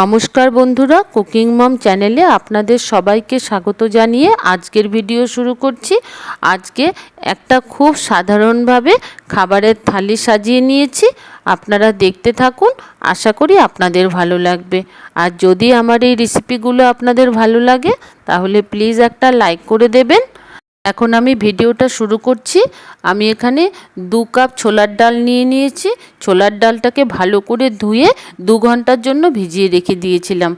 নমস্কার বন্ধুরা কুকিং মম চ্যানেলে আপনাদের সবাইকে স্বাগত জানিয়ে আজকের ভিডিও শুরু করছি। আজকে একটা খুব সাধারণভাবে খাবারের থালি সাজিয়ে নিয়েছি। আপনারা দেখতে থাকুন, আশা করি আপনাদের ভালো লাগবে। আর যদি আমার এই রেসিপিগুলো আপনাদের ভালো লাগে, তাহলে প্লিজ একটা লাইক করে দেবেন। এখন আমি ভিডিওটা শুরু করছি। আমি এখানে দু কাপ ছোলার ডাল নিয়ে নিয়েছি। ছোলার ডালটাকে ভালো করে ধুয়ে দু ঘণ্টার জন্য ভিজিয়ে রেখে দিয়েছিলাম।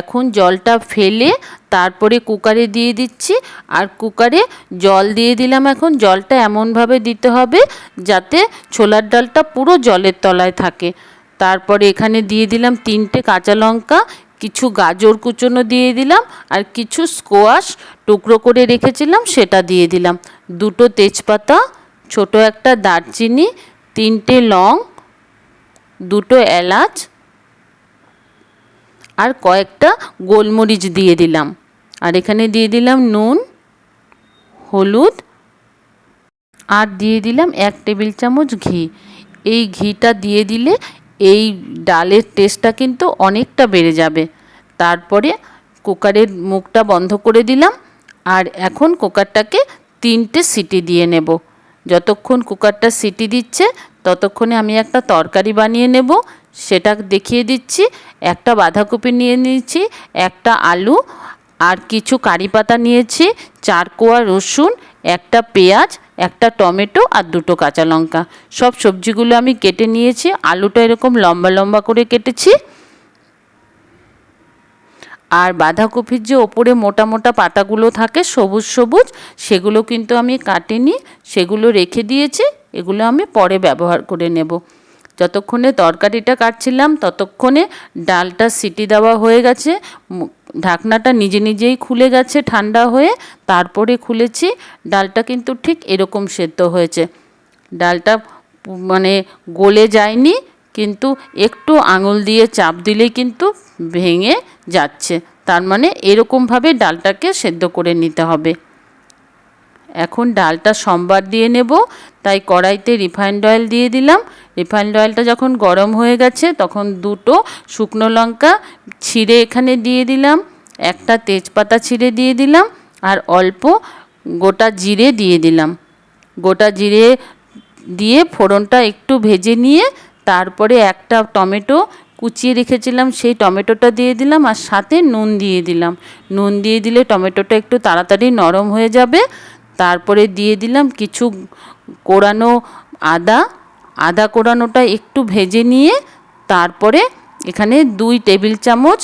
এখন জলটা ফেলে তারপরে কুকারে দিয়ে দিচ্ছি। আর কুকারে জল দিয়ে দিলাম এখন। জলটা এমনভাবে দিতে হবে যাতে ছোলার ডালটা পুরো জলের তলায় থাকে। তারপরে এখানে দিয়ে দিলাম তিনটে কাঁচা লঙ্কা কিছু গাজর কুচোনো দিয়ে দিলাম আর কিছু স্কোয়াশ টুকরো করে রেখেছিলাম, সেটা দিয়ে দিলাম। দুটো তেজপাতা, ছোট একটা দারচিনি, তিনটে লং, দুটো এলাচ আর কয়েকটা গোলমরিচ দিয়ে দিলাম। আর এখানে দিয়ে দিলাম নুন, হলুদ আর দিয়ে দিলাম এক টেবিল চামচ ঘি। এই ঘিটা দিয়ে দিলে এই ডালের টেস্টটা কিন্তু অনেকটা বেড়ে যাবে। তারপরে কুকারের মুখটা বন্ধ করে দিলাম আর এখন কুকারটাকে তিনটে সিটি দিয়ে নেব। যতক্ষণ কুকারটা সিটি দিচ্ছে, ততক্ষণে আমি একটা তরকারি বানিয়ে নেব। সেটা দেখিয়ে দিচ্ছি, একটা বাঁধাকপি নিয়ে নিয়েছি, একটা আলু আর কিছু কারি পাতা নিয়েছি, চার কোয়া রসুন একটা পেঁয়াজ, একটা টমেটো আর দুটো কাঁচা লঙ্কা। সব সবজিগুলো আমি কেটে নিয়েছি। আলুটা এরকম লম্বা লম্বা করে কেটেছি। আর বাঁধাকপির যে ওপরে মোটা মোটা পাতাগুলো থাকে, সবুজ সবুজ, সেগুলো কিন্তু আমি কাটিনি। সেগুলো রেখে দিয়েছি। এগুলো আমি পরে ব্যবহার করে নেব। যতক্ষণে তরকারিটা কাটছিলাম, ততক্ষণে ডালটা সিটি দেওয়া হয়ে গেছে। ঢাকনাটা নিজে নিজেই খুলে গেছে ঠান্ডা হয়ে, তারপরে খুলেছি। ডালটা কিন্তু ঠিক এরকম সেদ্ধ হয়েছে। ডালটা মানে গলে যায়নি, কিন্তু একটু আঙুল দিয়ে চাপ দিলেই কিন্তু ভেঙে যাচ্ছে। তার মানে এরকমভাবে ডালটাকে সেদ্ধ করে নিতে হবে। এখন ডালটা সম্বার দিয়ে নেব, তাই কড়াইতে রিফাইন্ড অয়েল দিয়ে দিলাম। রিফাইন্ড অয়েলটা যখন গরম হয়ে গেছে, তখন দুটো শুকনো লঙ্কা ছিঁড়ে এখানে দিয়ে দিলাম, একটা তেজপাতা ছিঁড়ে দিয়ে দিলাম, আর অল্প গোটা জিরে দিয়ে দিলাম। গোটা জিরে দিয়ে ফোড়নটা একটু ভেজে নিয়ে তারপরে একটা টমেটো কুচিয়ে রেখেছিলাম, সেই টমেটোটা দিয়ে দিলাম, আর সাথে নুন দিয়ে দিলাম। নুন দিয়ে দিলে টমেটোটা একটু তাড়াতাড়ি নরম হয়ে যাবে। তারপরে দিয়ে দিলাম কিছু কোরানো আদা আদা কোড়ানোটা একটু ভেজে নিয়ে তারপরে এখানে দুই টেবিল চামচ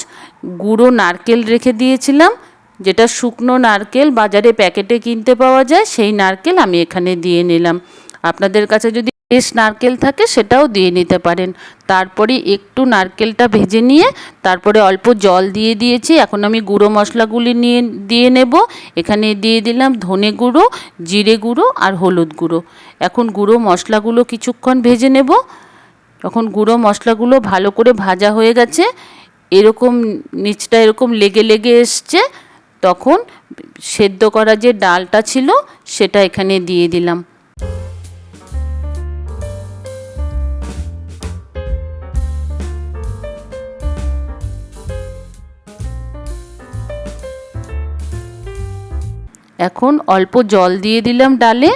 গুঁড়ো নারকেল রেখে দিয়েছিলাম। যেটা শুকনো নারকেল বাজারে প্যাকেটে কিনতে পাওয়া যায়, সেই নারকেল আমি এখানে দিয়ে নিলাম। আপনাদের কাছে যদি ফ্রেশ নারকেল থাকে সেটাও দিয়ে নিতে পারেন। তারপরে একটু নারকেলটা ভেজে নিয়ে তারপরে অল্প জল দিয়ে দিয়েছি। এখন আমি গুঁড়ো মশলাগুলি নিয়ে, দিয়ে নেব। এখানে দিয়ে দিলাম ধনে গুঁড়ো, জিরে গুঁড়ো আর হলুদ গুঁড়ো। এখন গুঁড়ো মশলাগুলো কিছুক্ষণ ভেজে নেব। তখন গুঁড়ো মশলাগুলো ভালো করে ভাজা হয়ে গেছে। এরকম নিচটা এরকম লেগে লেগে এসছে। তখন সেদ্ধ করা যে ডালটা ছিল সেটা এখানে দিয়ে দিলাম। এখন অল্প জল দিয়ে দিলাম ডালে।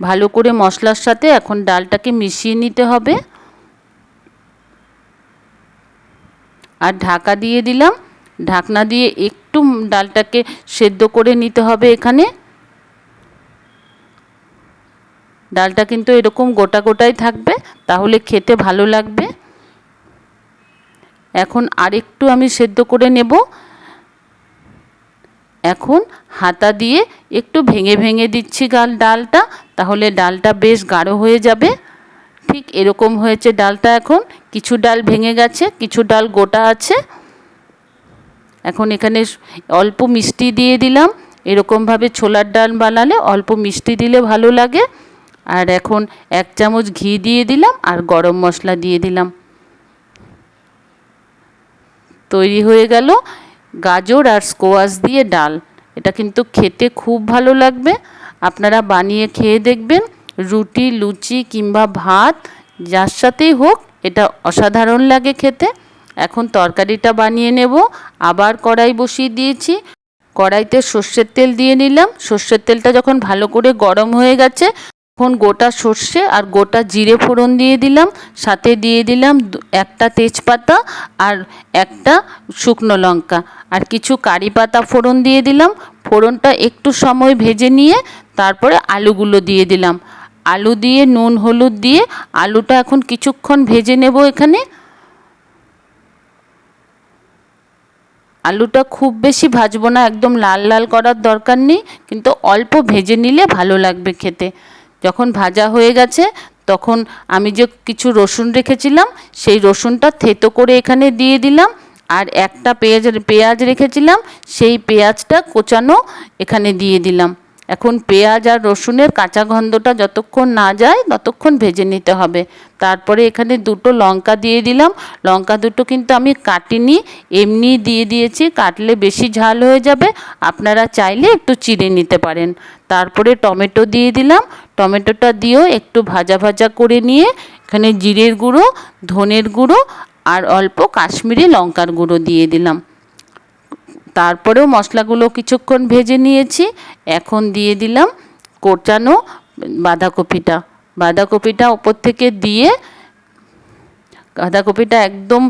ভালো করে মশলার সাথে এখন ডালটাকে মিশিয়ে নিতে হবে। আর ঢাকা দিয়ে দিলাম। ঢাকনা দিয়ে একটু ডালটাকে সেদ্ধ করে নিতে হবে এখানে। ডালটা কিন্তু এরকম গোটা গোটাই থাকবে, তাহলে খেতে ভালো লাগবে। এখন আরেকটু আমি সেদ্ধ করে নেব। এখন হাতা দিয়ে একটু ভেঙে ভেঙে দিচ্ছি গাল ডালটা, তাহলে ডালটা বেশ গাঢ় হয়ে যাবে। ঠিক এরকম হয়েছে ডালটা এখন। কিছু ডাল ভেঙে গেছে, কিছু ডাল গোটা আছে। এখন এখানে অল্প মিষ্টি দিয়ে দিলাম। এরকমভাবে ছোলার ডাল বানালে অল্প মিষ্টি দিলে ভালো লাগে। আর এখন এক চামচ ঘি দিয়ে দিলাম আর গরম মশলা দিয়ে দিলাম। তৈরি হয়ে গেল। গাজর আর স্কোয়াশ দিয়ে ডাল। এটা কিন্তু খেতে খুব ভালো লাগবে। আপনারা বানিয়ে খেয়ে দেখবেন। রুটি, লুচি কিংবা ভাত, যার সাথেই হোক, এটা অসাধারণ লাগে খেতে। এখন তরকারিটা বানিয়ে নেব। আবার কড়াই বসিয়ে দিয়েছি। কড়াইতে সর্ষের তেল দিয়ে নিলাম। সর্ষের তেলটা যখন ভালো করে গরম হয়ে গেছে তখন গোটা সর্ষে আর গোটা জিরে ফোড়ন দিয়ে দিলাম, সাথে দিয়ে দিলাম একটা তেজপাতা আর একটা শুকনো লঙ্কা। আর কিছু কারি পাতা ফোড়ন দিয়ে দিলাম, ফোড়নটা একটু সময় ভেজে নিয়ে তারপরে আলুগুলো দিয়ে দিলাম। আলু দিয়ে, নুন, হলুদ দিয়ে আলুটা এখন কিছুক্ষণ ভেজে নেব এখানে। আলুটা খুব বেশি ভাজবো না, একদম লাল লাল করার দরকার নেই, কিন্তু অল্প ভেজে নিলে ভালো লাগবে খেতে। যখন ভাজা হয়ে গেছে, তখন আমি যে কিছু রসুন রেখেছিলাম, সেই রসুনটা থেতো করে এখানে দিয়ে দিলাম, আর একটা পেঁয়াজ পেঁয়াজ রেখেছিলাম, সেই পেঁয়াজটা কোচানো এখানে দিয়ে দিলাম। এখন পেঁয়াজ আর রসুনের কাঁচা গন্ধটা যতক্ষণ না যায়, ততক্ষণ ভেজে নিতে হবে। তারপরে এখানে দুটো লঙ্কা দিয়ে দিলাম। লঙ্কা দুটো কিন্তু আমি কাটিনি এমনি দিয়ে দিয়েছি। কাটলে বেশি ঝাল হয়ে যাবে। আপনারা চাইলে একটু চিড়ে নিতে পারেন। তারপরে টমেটো দিয়ে দিলাম। টমেটোটা দিয়েও একটু ভাজা ভাজা করে নিয়ে এখানে জিরের গুঁড়ো, ধনের গুঁড়ো আর অল্প কাশ্মীরি লঙ্কার গুঁড়ো দিয়ে দিলাম। তারপরেও মশলাগুলো কিছুক্ষণ ভেজে নিয়েছি। এখন দিয়ে দিলাম কোচানো বাঁধাকপিটা। বাঁধাকপিটা ওপর থেকে দিয়ে বাঁধাকপিটা একদম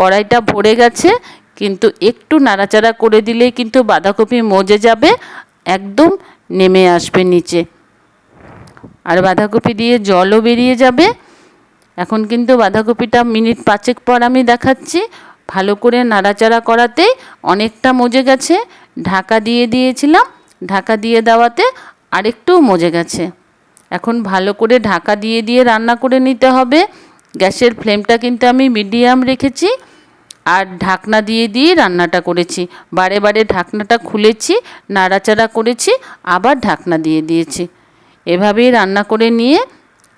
কড়াইটা ভরে গেছে, কিন্তু একটু নাড়াচাড়া করে দিলেই কিন্তু বাঁধাকপি মজে যাবে, একদম নেমে আসবে নিচে। আর বাঁধাকপি দিয়ে জলও বেরিয়ে যাবে। এখন কিন্তু বাঁধাকপিটা মিনিট পাঁচেক পর আমি দেখাচ্ছি। ভালো করে নাড়াচাড়া করাতে অনেকটা মজে গেছে। ঢাকা দিয়ে দিয়েছিলাম। ঢাকা দিয়ে দেওয়াতে আরেকটু মজে গেছে। এখন ভালো করে ঢাকা দিয়ে দিয়ে রান্না করে নিতে হবে। গ্যাসের ফ্লেমটা কিন্তু আমি মিডিয়াম রেখেছি আর ঢাকনা দিয়ে দিয়ে রান্নাটা করেছি। বারে বারে ঢাকনাটা খুলেছি, নাড়াচাড়া করেছি, আবার ঢাকনা দিয়ে দিয়েছি। এভাবেই রান্না করে নিয়ে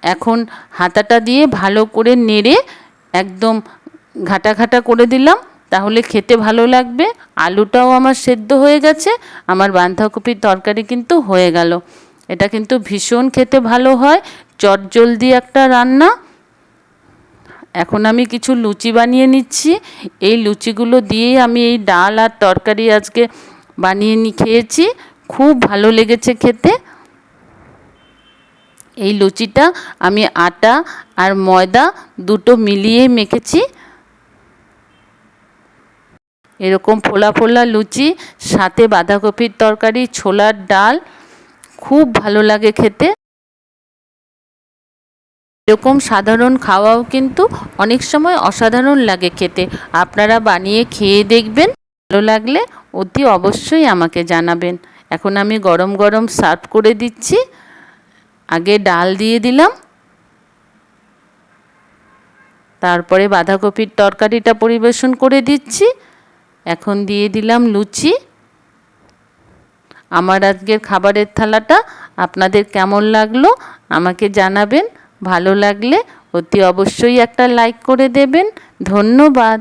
এখন হাতাটা দিয়ে ভালো করে নেড়ে একদম ঘাটা ঘাটা করে দিলাম, তাহলে খেতে ভালো লাগবে। আলুটাও আমার সেদ্ধ হয়ে গেছে, আমার বাঁধাকপির তরকারি কিন্তু হয়ে গেল। এটা কিন্তু ভীষণ খেতে ভালো হয়, চটজলদি একটা রান্না। এখন আমি কিছু লুচি বানিয়ে নিচ্ছি, এই লুচিগুলো দিয়েই আমি এই ডাল আর তরকারি আজকে বানিয়ে নি খেয়েছি, খুব ভালো লেগেছে খেতে। এই লুচিটা আমি আটা আর ময়দা দুটো মিলিয়ে মেখেছি এরকম ফোলা ফোলা লুচি, সাথে বাঁধাকপির তরকারি, ছোলার ডাল, খুব ভালো লাগে খেতে। এরকম সাধারণ খাওয়াও কিন্তু অনেক সময় অসাধারণ লাগে খেতে। আপনারা বানিয়ে খেয়ে দেখবেন, ভালো লাগলে অতি অবশ্যই আমাকে জানাবেন। এখন আমি গরম গরম সার্ভ করে দিচ্ছি। আগে ডাল দিয়ে দিলাম। তারপরে বাঁধাকপির তরকারিটা পরিবেশন করে দিচ্ছি। এখন দিয়ে দিলাম লুচি। আমার আজকের খাবারের থালাটা আপনাদের কেমন লাগল আমাকে জানাবেন। ভালো লাগলে অতি অবশ্যই একটা লাইক করে দেবেন। ধন্যবাদ।